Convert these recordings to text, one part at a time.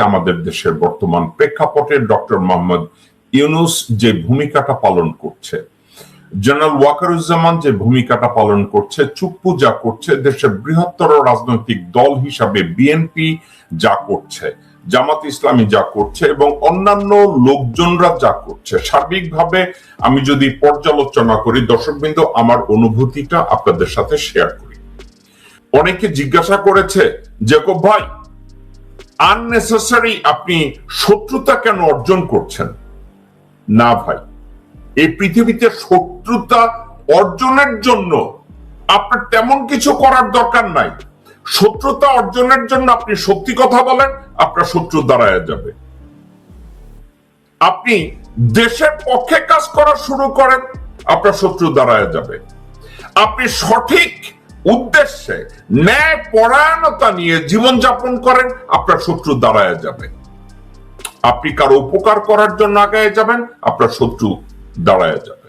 আমাদের দেশের বর্তমান প্রেক্ষাপটে ডক্টর মোহাম্মদ ইউনুস যে ভূমিকাটা পালন করছে, জেনারেল ওয়াকারুজ্জামান যে ভূমিকাটা পালন করছে চুপ্পু যা করছে, দেশের বৃহত্তর রাজনৈতিক দল হিসাবে বিএনপি যা করছে, জামাত ইসলামী যা করছে এবং অন্যান্য লোকজনরা যা করছে। সার্বিকভাবে আমি যদি পর্যালোচনা করি, দর্শকবৃন্দ, আমার অনুভূতিটা আপনাদের সাথে শেয়ার করি। অনেকে জিজ্ঞাসা করেছে, জেকব ভাই আননেসেসারি আপনি শত্রুতা কেন অর্জন করছেন? না ভাই, এই পৃথিবীতে শত্রুতা অর্জনের জন্য আপনার তেমন কিছু করার দরকার নাই। শত্রুতা অর্জনের জন্য আপনি সত্যি কথা বলেন, আপনার শত্রু দাঁড়ায় যাবে। আপনি দেশের পক্ষে কাজ করা শুরু করেন, আপনার শত্রু দাঁড়ায় যাবে। আপনি সঠিক উদ্দেশ্যে ন্যায় পরায়ণতা নিয়ে জীবনযাপন করেন, আপনার শত্রু দাঁড়ায় যাবে। আপনি কারও উপকার করার জন্য আগায় যাবেন, আপনার শত্রু দাঁড়ায় যাবে।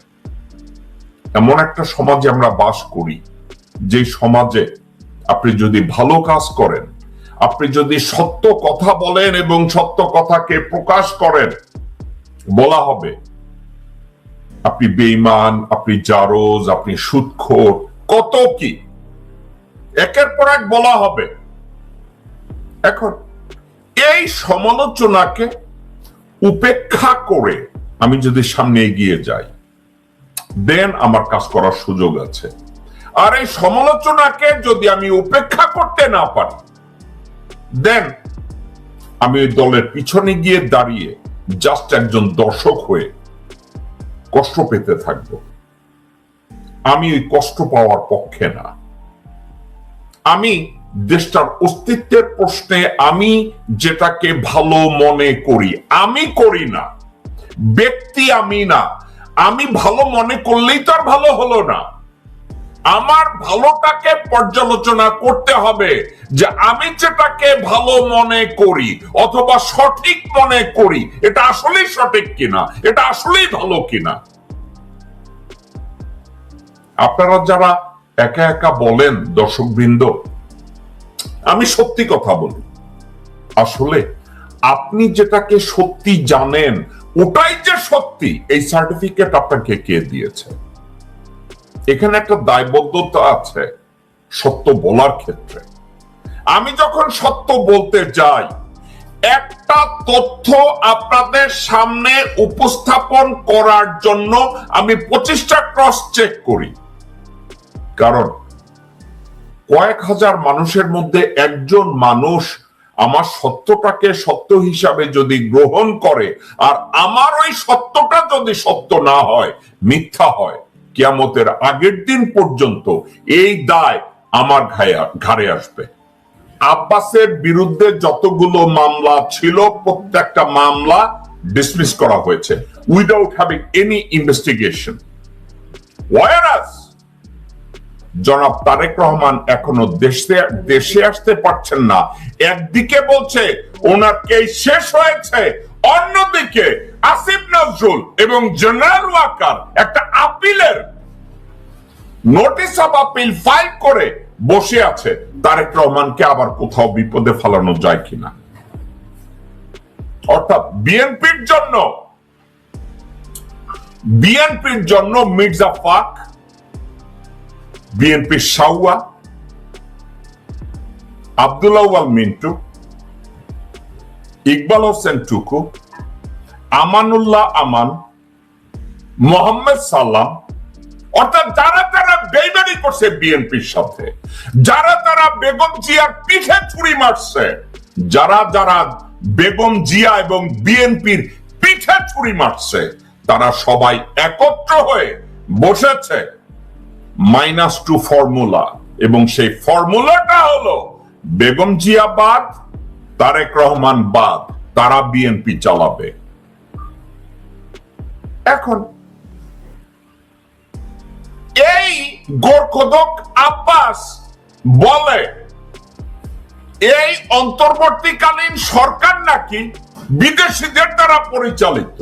এমন একটা সমাজে আমরা বাস করি, যে সমাজে আপনি যদি ভালো কাজ করেন, আপনি যদি সত্য কথা বলেন এবং সত্য কথাকে প্রকাশ করেন, বলা হবে, আপনি বেইমান আপনি জারোজ, আপনি সুৎখোর, কত কি একের পর এক বলা হবে। এখন, এই সমালোচনাকে উপেক্ষা করে আমি যদি সামনে এগিয়ে যাই, দেন আমার কাজ করার সুযোগ আছে। আর এই সমালোচনাকে যদি আমি উপেক্ষা করতে না পারি, দেন আমি ওই দলের পিছনে গিয়ে দাঁড়িয়ে জাস্ট একজন দর্শক হয়ে কষ্ট পেতে থাকব। আমি ওই কষ্ট পাওয়ার পক্ষে না। আমি দেশটার অস্তিত্বের প্রশ্নে আমি যেটাকে ভালো মনে করি, আমি করি না। ব্যক্তি আমি না। আমি ভালো মনে করলেই তো আর ভালো হলো না। আমার ভালোটাকে পর্যালোচনা করতে হবে যে আমি যেটাকে ভালো মনে করি অথবা সঠিক মনে করি, এটা আসলেই সঠিক কিনা, এটা আসলেই ভালো কিনা। আপনারা যারা একা একা বলেন দর্শকবৃন্দ, আমি সত্যি কথা বলি। আসলে আপনি যেটাকে সত্যি জানেন, ওটাই যে সত্যি, এই সার্টিফিকেট আপনাকে কে দিয়েছে? এখানে একটা দায়বদ্ধতা আছে, সত্য বলার ক্ষেত্রে। আমি যখন সত্য বলতে যাই, একটা তথ্য আপনাদের সামনে উপস্থাপন করার জন্য আমি পঁচিশটা ক্রস চেক করি। কারণ কয়েক হাজার মানুষের মধ্যে একজন মানুষ আমার সত্যটাকে সত্য হিসাবে যদি গ্রহণ করে আর আমার ওই সত্যটা যদি সত্য না হয়, মিথ্যা হয়, কিয়ামতের আগের দিন পর্যন্ত এই দায় আমার ঘাড়ে আসবে। আব্বাসের বিরুদ্ধে যতগুলো মামলা ছিল, প্রত্যেকটা মামলা ডিসমিস করা হয়েছে without having any investigation whereas জনাব তারেক রহমান এখনও দেশে দেশে আসতে পারছেন না। একদিকে বলছে, ওনার কেস শেষ হয়েছে। অন্যদিকে আসিফ নজরুল এবং জেনারেল ওয়াকার একটা আপিলের নোটিশ অফ আপিল ফাইল করে বসে আছে। তারেক রহমানকে আবার কোথাও বিপদে ফেলানো যায় কিনা? অর্থাৎ বিএনপির জন্য বিএনপির জন্য মির্জা ফাক বিএনপির সাউয়া আবদুল্লাহ মিন্টু ইকবাল হোসেন টুকু আমানুল্লাহ আমান মোহাম্মদ সাল্লাম অর্থাৎ যারা তারা বেইমানি করছে বিএনপির সাথে যারা তারা বেগম জিয়ার পিঠে ছুরি মারছে, যারা যারা বেগম জিয়া এবং বিএনপির পিঠে ছুরি মারছে, তারা সবাই একত্র হয়ে বসেছে। মাইনাস টু ফর্মুলা এবং সেই ফর্মুলাটা হলো বেগম জিয়া বাদ, তারেক রহমান বাদ, তারা বিএনপি চালাবে। এখন এই গোরখদক আব্বাস বলে, এই অন্তর্বর্তীকালীন সরকার নাকি বিদেশিদের দ্বারা পরিচালিত।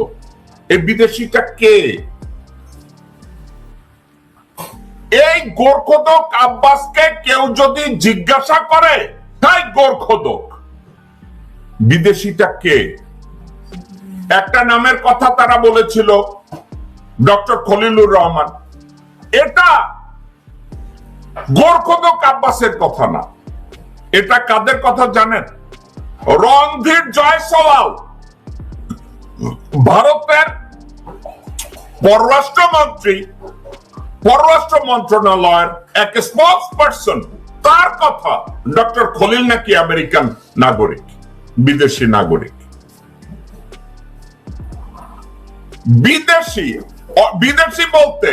এই বিদেশিটা কে? এই গোরখদক আব্বাসকে কেউ যদি জিজ্ঞাসা করে, তাই গোরখদক। বিদেশিটা কে? একটা নামের কথা তারা বলেছিল, ডক্টর খলিলুর রহমান। এটা গোরখদক আব্বাসের কথা না। এটা কাদের কথা জানেন? রণধীর জয়সওয়াল। ভারতের পররাষ্ট্রমন্ত্রী পররাষ্ট্র মন্ত্রণালয়ের এক স্পোক্স পার্সন তার কথা ডক্টর খলিল নাকি আমেরিকান নাগরিক, বিদেশি নাগরিক। বিদেশি বিদেশি বলতে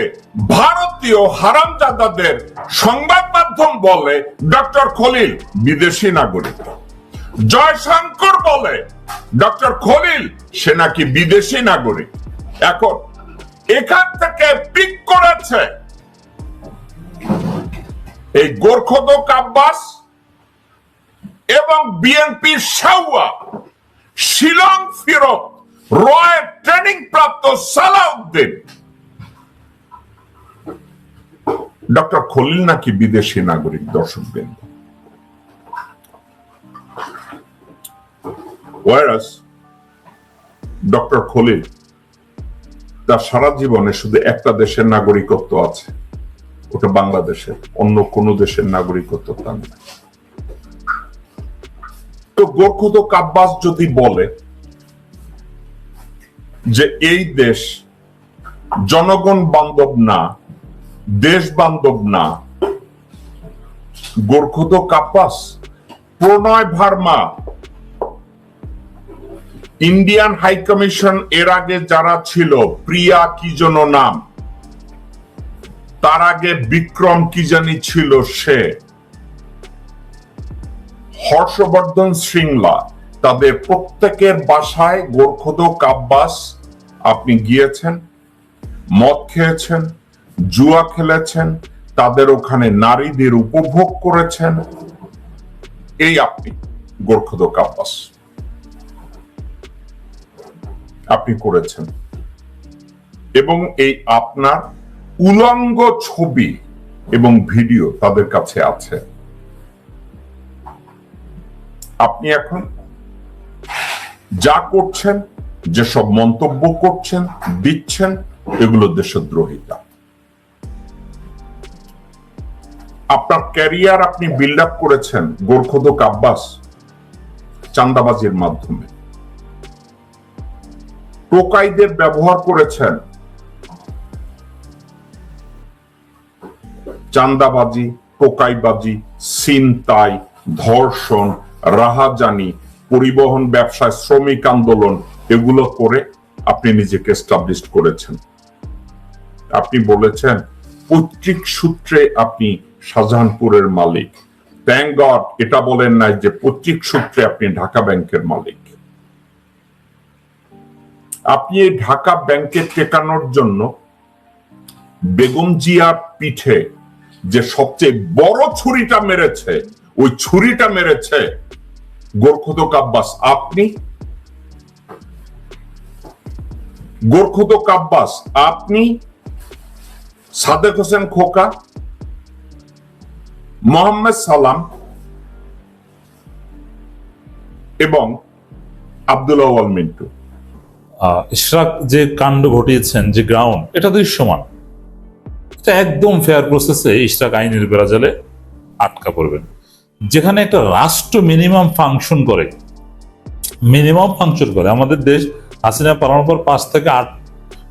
ভারতীয় হারামজাদাদের সংবাদ মাধ্যম বলে ডক্টর খলিল, বিদেশি নাগরিক। জয়শঙ্কর বলে ডক্টর খলিল, সে নাকি বিদেশি নাগরিক। এখন এখান থেকে পিক করেছে এই গোর্খদক আব্বাস এবং বিএনপি সাউয়া শিলং ফিরত, রয়ের ট্রেনিং প্রাপ্ত সালাউদ্দিন। ডক্টর খলিল নাকি বিদেশি নাগরিক দর্শক বিন্দু? ওয়ারাস ডক্টর খলিল, তার সারা জীবনে শুধু একটা দেশের নাগরিকত্ব আছে। ওটা বাংলাদেশের, অন্য কোনো দেশের নাগরিকত্ব নেই তো গোর্খত কাব্বাস যদি বলে যে এই দেশ জনগণ বান্ধব না, দেশ বান্ধব না গোর্খত কাব্বাস, Pranay Verma, Indian high commission এর আগে যারা ছিল, প্রিয়া কি যেন নাম তার আগে বিক্রম কি জানি ছিল সে? হর্ষবর্ধন শৃঙ্গলা তাদের প্রত্যেকের বাসায় গোর্খদ, কাব্বাস, আপনি গিয়েছেন? মদ খেয়েছেন? জুয়া খেলেছেন? তাদের ওখানে নারীদের উপভোগ করেছেন? এই আপনি, গোর্খদ, কাব্বাস। আপনি করেছেন। এবং এই আপনার উলঙ্গ ছবি এবং ভিডিও তাদের কাছে আছে। আপনি এখন যা করছেন, যেসব মন্তব্য করছেন, দিচ্ছেন, এগুলো দেশদ্রোহিতা। আপনার ক্যারিয়ার আপনি বিল্ড আপ করেছেন গোর্খদক আব্বাস চান্দাবাজির মাধ্যমে। টোকাইদের ব্যবহার করেছেন চান্দাবাজি, টোকাইবাজি সিনতাই ধর্ষণ, রাহাজানি, পরিবহন ব্যবসায় শ্রমিক আন্দোলন, এগুলো করে আপনি নিজেকে এস্টাবলিশ করেছেন। আপনি বলেছেন, পৈতৃক সূত্রে আপনি শাহজাহানপুরের মালিক। থ্যাংক গড এটা বলেন নাই যে পৈতৃক সূত্রে আপনি ঢাকা ব্যাংকের মালিক। আপনি ঢাকা ব্যাংকে টেকানোর জন্য বেগম জিয়ার পিঠে যে সবচেয়ে বড় ছুরিটা মেরেছে, ওই ছুরিটা মেরেছে গোরখুদক আব্বাস আপনি? গোরখুদক আব্বাস আপনি? সাদেক হোসেন খোকা? মোহাম্মদ সালাম? এবং আব্দুল আওয়াল মিন্টু। ইশরাক যে কাণ্ড ঘটিয়েছেন, যে গ্রাউন্ড এটা দৃশ্যমান এটা একদম ফেয়ার প্রসেসে ইশরাক আইনের বেড়াজালে আটকা পড়বেন। যেখানে একটা রাষ্ট্র মিনিমাম ফাংশন করে মিনিমাম ফাংশন করে। আমাদের দেশ হাসিনা পালানোর পর পাঁচ থেকে আট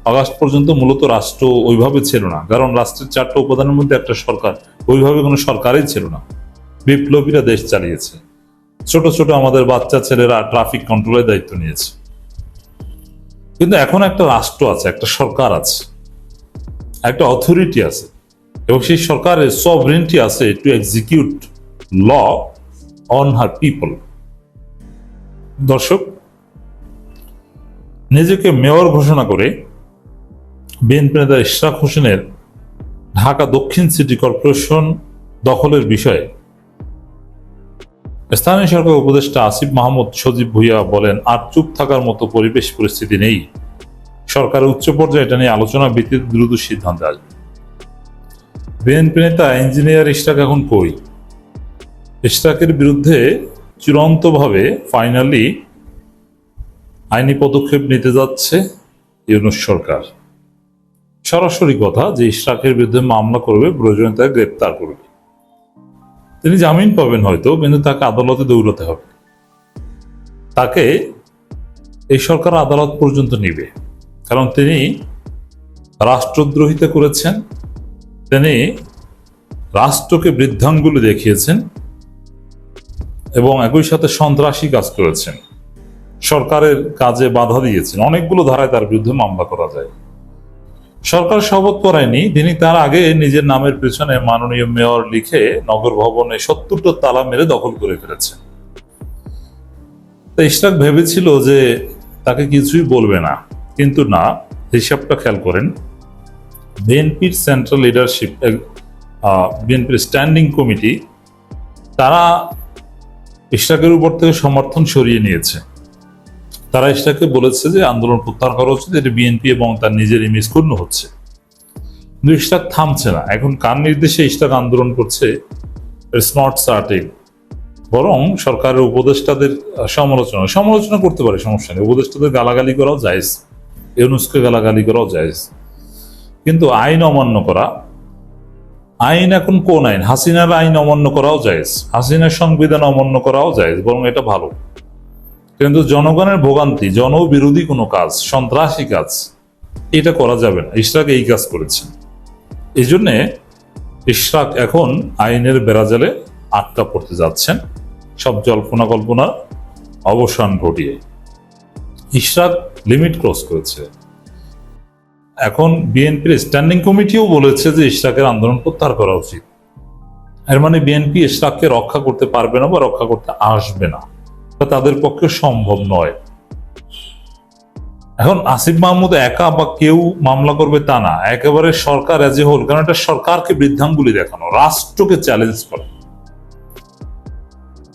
আগস্ট পর্যন্ত মূলত রাষ্ট্র ওইভাবে ছিল না। কারণ রাষ্ট্রের চারটা উপাদানের মধ্যে একটা সরকার, ওইভাবে কোনো সরকারই ছিল না। বিপ্লবীরা দেশ চালিয়েছে। ছোট ছোট আমাদের বাচ্চা ছেলেরা ট্রাফিক কন্ট্রোলের দায়িত্ব নিয়েছে। কিন্তু এখন একটা রাষ্ট্র আছে, একটা সরকার আছে। একটা অথরিটি আছে। এবং সেই সরকারের সভরেন্টি আছে to execute law on her people দর্শক, নিজেকে মেয়র ঘোষণা করে বিএনপি নেতা ইশরাক হোসেনের ঢাকা দক্ষিণ সিটি কর্পোরেশন দখলের বিষয়ে স্থানীয় সরকার উপদেষ্টা আসিফ মাহমুদ সজীব ভুইয়া বলেন, আর চুপ থাকার মতো পরিবেশ পরিস্থিতি নেই। সরকারের উচ্চ পর্যায়ে এটা নিয়ে আলোচনা ভিত্তিতে দ্রুত সিদ্ধান্তে আসবে। বিএনপি নেতা ইঞ্জিনিয়ার ইশরাক এখন কই? ইশরাকের বিরুদ্ধে চূড়ান্তভাবে ফাইনালি আইনি পদক্ষেপ নিতে যাচ্ছে ইউনুস সরকার। সরাসরি কথা যে ইশরাকের বিরুদ্ধে মামলা করবে প্রয়োজনে তাকে গ্রেপ্তার করবে। তিনি জামিন পাবেন হয়তো, কিন্তু তাকে আদালতে দৌড়াতে হবে। তাকে এই সরকার আদালত পর্যন্ত নিবে। কারণ তিনি রাষ্ট্রদ্রোহিতা করেছেন, তিনি রাষ্ট্রকে বৃদ্ধাঙ্গুলি দেখিয়েছেন এবং একই সাথে সন্ত্রাসী কাজ করেছেন। সরকারের কাজে বাধা দিয়েছেন। অনেকগুলো ধারায় তার বিরুদ্ধে মামলা করা যায়। সরকার শপথ করায়নি। তিনি তার আগে নিজের নামের পেছনে মাননীয় মেয়র লিখে নগর ভবনে সত্তরটা তালা মেরে দখল করে ফেলেছেন। তো ইশরাক ভেবেছিল যে তাকে কিছুই বলবে না। কিন্তু না, হিসাবটা খেয়াল করেন। বিএনপির সেন্ট্রাল লিডারশিপ বিএনপির স্ট্যান্ডিং কমিটি তারা ইশরাকের উপর থেকে সমর্থন সরিয়ে নিয়েছে। তারা ইশরাককে বলেছে যে, আন্দোলন প্রত্যাহার করা উচিত, এটি বিএনপি এবং তার নিজের ইমেজ ক্ষুণ্ণ হচ্ছে। কিন্তু ইশরাক থামছে না। এখন কার নির্দেশে ইশরাক আন্দোলন করছে? ইটস নট সার্টিং বরং সরকারের উপদেষ্টাদের সমালোচনা। সমালোচনা করতে পারে, সমস্যা নেই। উপদেষ্টাদের গালাগালি করাও জায়েজ। ইউনুসকে গালাগালি করাও জায়েজ। কিন্তু আইন অমান্য করা, আইন এখন কোন আইন? হাসিনার আইন অমান্য করাও জায়েজ। হাসিনার সংবিধান অমান্য করাও জায়েজ, বরং এটা ভালো। কিন্তু জনগণের ভোগান্তি, জনবিরোধী কোনো কাজ, সন্ত্রাসী কাজ, এটা করা যাবে না। ইশরাক এই কাজ করেছেন। এই জন্যে ইশরাক এখন আইনের বেড়াজালে আটকা পড়তে যাচ্ছেন। সব জল্পনা কল্পনা অবসান ঘটিয়ে। ইশরাক লিমিট ক্রস করেছে। এখন বিএনপির স্ট্যান্ডিং কমিটিও বলেছে যে ইশরাকের আন্দোলন প্রত্যাহার করা উচিত। এর মানে বিএনপি ইশরাককে রক্ষা করতে পারবে না বা রক্ষা করতে আসবে না। তাদের পক্ষে সম্ভব নয়। এখন আসিফ মাহমুদ একা বা কেউ মামলা করবে তা না। একেবারে সরকার এজ এ হোল কারণ এটা সরকারকে বৃদ্ধাঙ্গুলি দেখানো, রাষ্ট্রকে চ্যালেঞ্জ করা।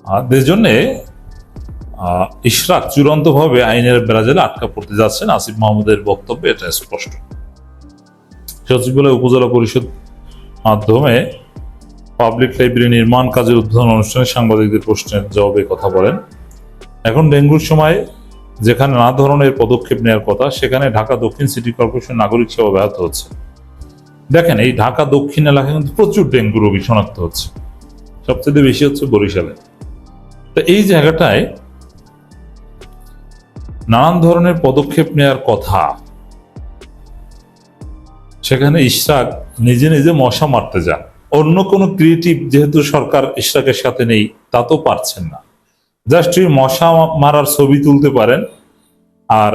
আর জন্যে ইশরাক চূড়ান্তভাবে আইনের বেড়াজালে আটকা পড়তে যাচ্ছেন আসিফ মাহমুদের বক্তব্যে, এটা স্পষ্ট। সচিবালয় উপজেলা পরিষদ মাধ্যমে পাবলিক লাইব্রেরি নির্মাণ কাজের উদ্বোধন অনুষ্ঠানে সাংবাদিকদের প্রশ্নের জবাবে কথা বলেন। এখন ডেঙ্গুর সময় যেখানে নানা ধরনের পদক্ষেপ নেওয়ার কথা, সেখানে ঢাকা দক্ষিণ সিটি কর্পোরেশন নাগরিক সেবা ব্যাহত হচ্ছে। দেখেন, এই ঢাকা দক্ষিণ এলাকায় কিন্তু প্রচুর ডেঙ্গু রোগী শনাক্ত হচ্ছে। সবচেয়ে বেশি হচ্ছে বরিশালে। তো এই জায়গাটায় নানান ধরনের পদক্ষেপ নেওয়ার কথা। সেখানে ইশরাক নিজে নিজে মশা মারতে যান। অন্য কোনো ক্রিয়েটিভ যেহেতু সরকার ইশরাকের সাথে নেই, তা তো পারছেন না। জাস্ট ওই মশা মারার ছবি তুলতে পারেন আর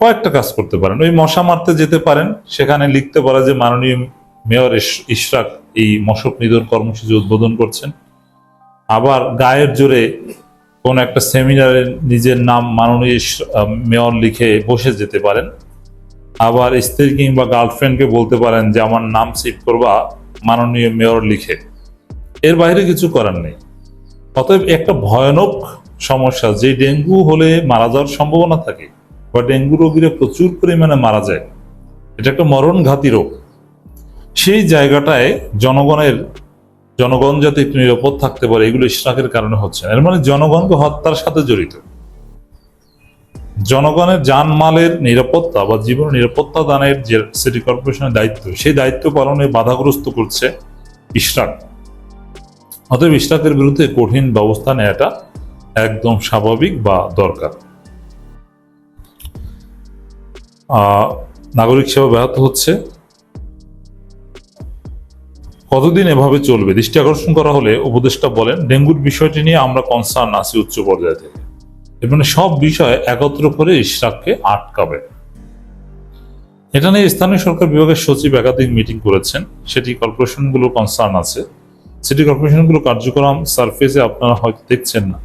কয়েকটা কাজ করতে পারেন। ওই মশা মারতে যেতে পারেন, সেখানে লিখতে পারে যে মাননীয় মেয়র ইশরাক এই মশক নিধন কর্মসূচি উদ্বোধন করছেন। আবার গায়ের জোরে কোন একটা সেমিনারে নিজের নাম মাননীয় মেয়র লিখে বসে যেতে পারেন। আবার স্ত্রী কিংবা গার্লফ্রেন্ডকে বলতে পারেন যে, আমার নাম সেভ করবা মাননীয় মেয়র লিখে। এর বাইরে কিছু করার নেই। অতএব একটা ভয়ানক সমস্যা, যে ডেঙ্গু হলে মারা যাওয়ার সম্ভাবনা থাকে বা ডেঙ্গু রোগীরা প্রচুর পরিমাণে মারা যায়, এটা একটা মরণঘাতী রোগ। সেই জায়গাটায় জনগণের জনগণ যাতে নিরাপদ থাকতে পারে, এগুলো ইশরাকের কারণে হচ্ছে না। এর মানে জনগণকে হত্যার সাথে জড়িত। জনগণের জানমালের নিরাপত্তা বা জীবন নিরাপত্তা দানের যে সিটি কর্পোরেশনের দায়িত্ব, সেই দায়িত্ব পালনে বাধাগ্রস্ত করছে ইশরাক। অতএব ইশরাকের বিরুদ্ধে কঠিন ব্যবস্থা নেওয়াটা একদম স্বাভাবিক বা দরকার। নাগরিক সেবা ব্যাহত হচ্ছে। কতদিন এভাবে চলবে? দৃষ্টি আকর্ষণ করা হলে উপদেষ্টা বলেন, ডেঙ্গুর বিষয়টি নিয়ে আমরা কনসার্ন আছি উচ্চ পর্যায়ে থেকে। মানে সব বিষয় একত্র করে ইশরাককে আটকাবে। এটা নিয়ে স্থানীয় সরকার বিভাগের সচিব একাধিক মিটিং করেছেন। সেটি কর্পোরেশনগুলো কনসার্ন আছে। সিটি কর্পোরেশনগুলো কার্যক্রম সারফেসে আপনারা হয়তো দেখছেন না।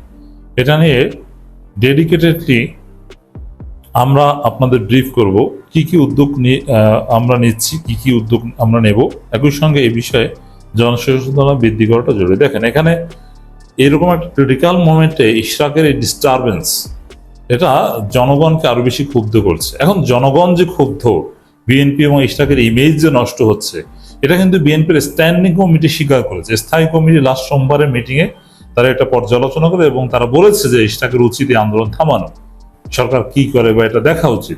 এটা নিয়ে ডেডিকেটেডলি আমরা আপনাদের ব্রিফ করব, কি কি উদ্যোগ নিয়ে আমরা নিচ্ছি, কি কি উদ্যোগ আমরা নেব, একই সঙ্গে এই বিষয়ে জনসচেতনতা বৃদ্ধি করাটা জরুরি। দেখেন, এখানে এরকম একটা ক্রিটিক্যাল মোমেন্টে ইশরাকের এই ডিস্টারবেন্স এটা জনগণকে আরও বেশি ক্ষুব্ধ করছে। এখন জনগণ যে ক্ষুব্ধ, বিএনপি এবং ইশরাকের ইমেজ যে নষ্ট হচ্ছে, এটা কিন্তু বিএনপির স্ট্যান্ডিং কমিটি স্বীকার করেছে। স্থায়ী কমিটি লাস্ট সোমবারের মিটিংয়ে তারা এটা পর্যালোচনা করে এবং তারা বলেছে যে ইশরাকের উচিত এই আন্দোলন থামানো। সরকার কি করে বা এটা দেখা উচিত।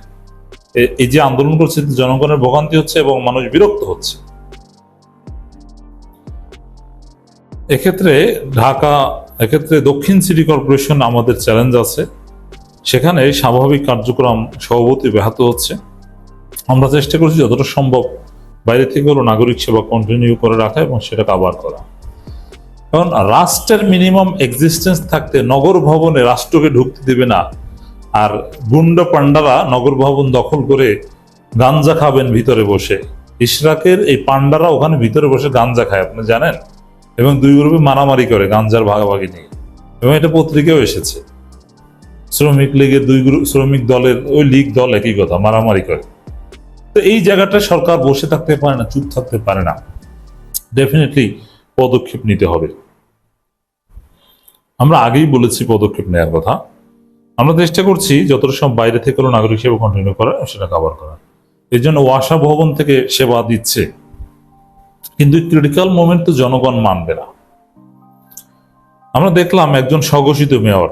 এই যে আন্দোলন করছে, জনগণের ভোগান্তি হচ্ছে এবং মানুষ বিরক্ত হচ্ছে। এক্ষেত্রে ঢাকা, এক্ষেত্রে দক্ষিণ সিটি কর্পোরেশন আমাদের চ্যালেঞ্জ আছে। সেখানে স্বাভাবিক কার্যক্রম সভাপতি ব্যাহত হচ্ছে। আমরা চেষ্টা করছি যতটা সম্ভব বাইরে থেকে হলো নাগরিক সেবা কন্টিনিউ করে রাখা এবং সেটা কাভার করা। কারণ রাষ্ট্রের মিনিমাম এক্সিস্টেন্স থাকতে নগর ভবনে রাষ্ট্রকে ঢুকতে দেবে না। আর গুন্ডা পান্ডারা নগর ভবন দখল করে গাঞ্জা খাবেন ভিতরে বসে। ইশরাকের এই পান্ডারা ওখানে ভিতরে বসে গাঞ্জা খায়, আপনি জানেন? এবং দুই গ্রুপে মারামারি করে গাঞ্জার ভাগাভাগি নিয়ে। এবং এটা পত্রিকাও এসেছে। শ্রমিক লীগের দুই গ্রুপ শ্রমিক দলের ওই লীগ দল একই কথা, মারামারি করে। তো এই জায়গাটা সরকার বসে থাকতে পারে না, চুপ থাকতে পারে না। ডেফিনেটলি পদক্ষেপ নিতে হবে। আমরা আগেই বলেছি পদক্ষেপ নেওয়ার কথা। আমরা চেষ্টা করছি যতটা সব বাইরে থেকে হলো নাগরিক সেবা কন্টিনিউ করা সেটা কভার করা এর জন্য ওয়াসা ভবন থেকে সেবা দিচ্ছে। কিন্তু ক্রিটিক্যাল মোমেন্ট তো জনগণ মানবে না। আমরা দেখলাম একজন স্বঘোষিত মেয়র।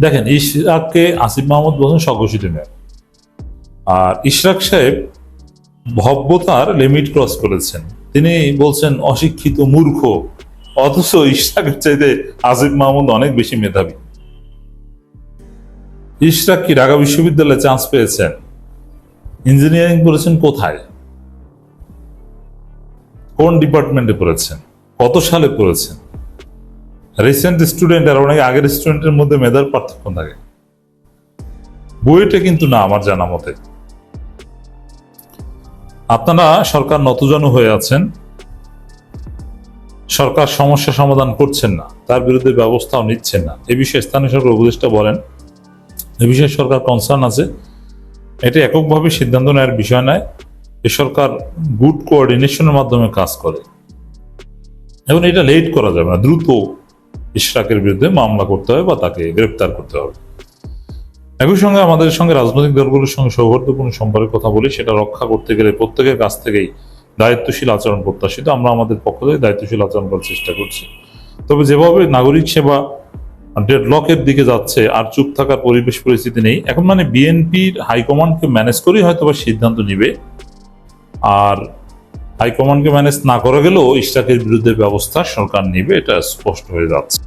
দেখেন, ইশরাককে আসিফ মাহমুদ বলছেন স্বঘোষিত মেয়র। আর ইশরাক সাহেব ভব্যতার লিমিট ক্রস করেছেন। তিনি বলছেন, অশিক্ষিত মূর্খ। অথচ ইশরাকের চাইতে আসিফ মাহমুদ অনেক বেশি মেধাবী। ইশরাক কি ঢাকা বিশ্ববিদ্যালয়ে চান্স পেয়েছেন? ইঞ্জিনিয়ারিং করেছেন কোথায়? কোন ডিপার্টমেন্টে পড়েছেন? কত সালে পড়েছেন? রিসেন্ট স্টুডেন্ট আর অনেক আগের স্টুডেন্টের মধ্যে মেধার পার্থক্য থাকে। বইটা কিন্তু না, আমার জানা মতে। আপনারা সরকার নতজানু হয়ে আছেন। সরকার সমস্যা সমাধান করছেন না। তার বিরুদ্ধে ব্যবস্থাও নিচ্ছেন না। এ বিষয়ে স্থানীয় সরকার উপদেষ্টা বলেন এ বিষয়ে সরকার কনসার্ন আছে, এটি এককভাবে সিদ্ধান্ত নেওয়ার বিষয় নয়। এ সরকার গুড কোঅর্ডিনেশনের মাধ্যমে কাজ করে। এবং এটা লেট করা যাবে না, দ্রুত ইশরাকের বিরুদ্ধে মামলা করতে হবে বা তাকে গ্রেপ্তার করতে হবে। একই সঙ্গে আমাদের সঙ্গে রাজনৈতিক দলগুলোর সঙ্গে সৌহার্দ্যপূর্ণ সম্পর্কের কথা বলি, সেটা রক্ষা করতে গেলে প্রত্যেকের কাছ থেকেই দায়িত্বশীল আচরণ প্রত্যাশিত। আমরা আমাদের পক্ষ থেকে দায়িত্বশীল আচরণ করার চেষ্টা করছি। তবে যেভাবে নাগরিক সেবা ডেডলকের দিকে যাচ্ছে, আর চুপ থাকার পরিবেশ পরিস্থিতি নেই। এখন মানে বিএনপির হাইকমান্ডকে ম্যানেজ করেই হয়তো বা সিদ্ধান্ত নিবে। আর হাইকমান্ডকে ম্যানেজ না করা গেলেও ইস্টাকের বিরুদ্ধে ব্যবস্থা সরকার নিবে, এটা স্পষ্ট হয়ে যাচ্ছে।